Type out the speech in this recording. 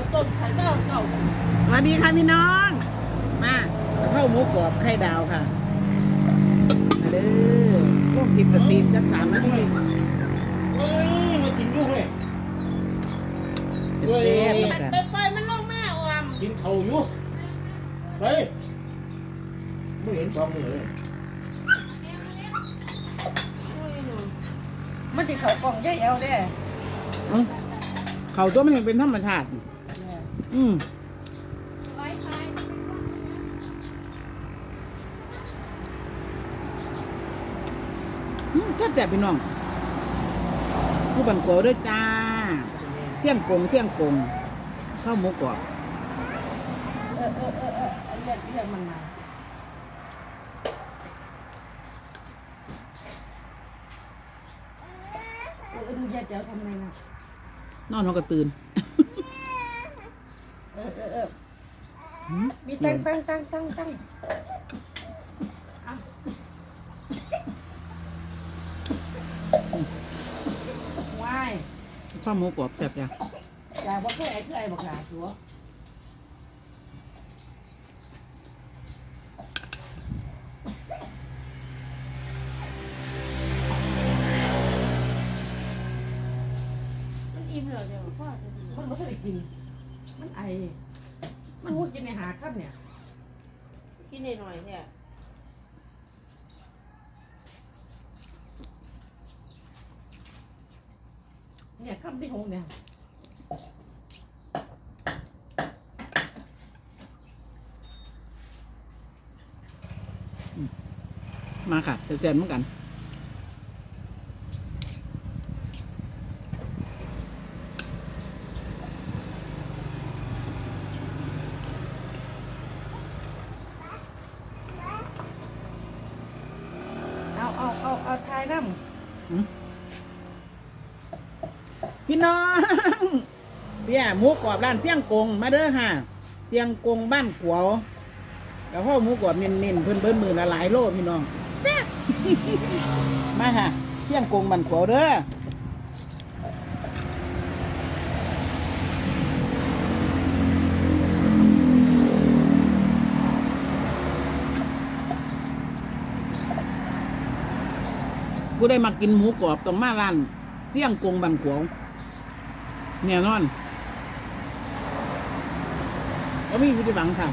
าวต้มไข่ดาวเศร้าสวัสดีค่ะพี่น้อง มากะเพราหมูกรอบไข่ดาวค่ะมาเด้อพวกกินสตรีมจักสามนาทีเฮ้ยมากินลูกเลยเจ็บๆมัแล้วนกันไปปล่อยมันลงแม่อวมกินเข่าอยู่ไปไม่เห็นฟองเลยมันจะเขากล่องใหญ่เอวเด้เอ้าเขาตัวมันยังเป็นธรรมชาติ อืมแซ่บแซ่บพี่น้องผู้บันโกด้วยจ้าเสี่ยงกงเสี่ยงกงข้าวหมูกรอบเออเออเออเออเรียกเรียกมันมาเออดูยายเจ๋วทำไงนะนอนเขาก็ตื่น ออเออเออหืมมีตั้งตั้งตั้งตั้งตั้งเอาว้ายข้าวหมูกรอบแซ่บจ้ะจ่าบอกคือไอ้คือไอ้บอกหลาชัวมันอิ่มแล้วเดี๋ยวพ่อจะกินมันไม่เคยกิน มันไอ มันพูดกินในหาค่ำเนี่ย กินหน่อยๆเนี่ยเนี่ยค่ำที่หงเนี่ยมาค่ะแซ่บๆเหมือนกัน เอาเอาเอาทายน้พี่น้องเพี่ยหมูกรอบร้านเสี่ยงกงมาเด้อค่ะเสี่ยงกงบ้านขวาวแล้วพ่อหมูกรอบเน้นๆเพิ่นเบิ้ลมือละหลายโลพี่น้องแซ่บมาค่ะเสี่ยงกงบ้านขวาวเด้อ ผู้ได้มากินหมูกรอบต้องมาร้านเสี่ยงกงบ้านขวงเนี่ยนอนก็มีวิธีบังค่ะ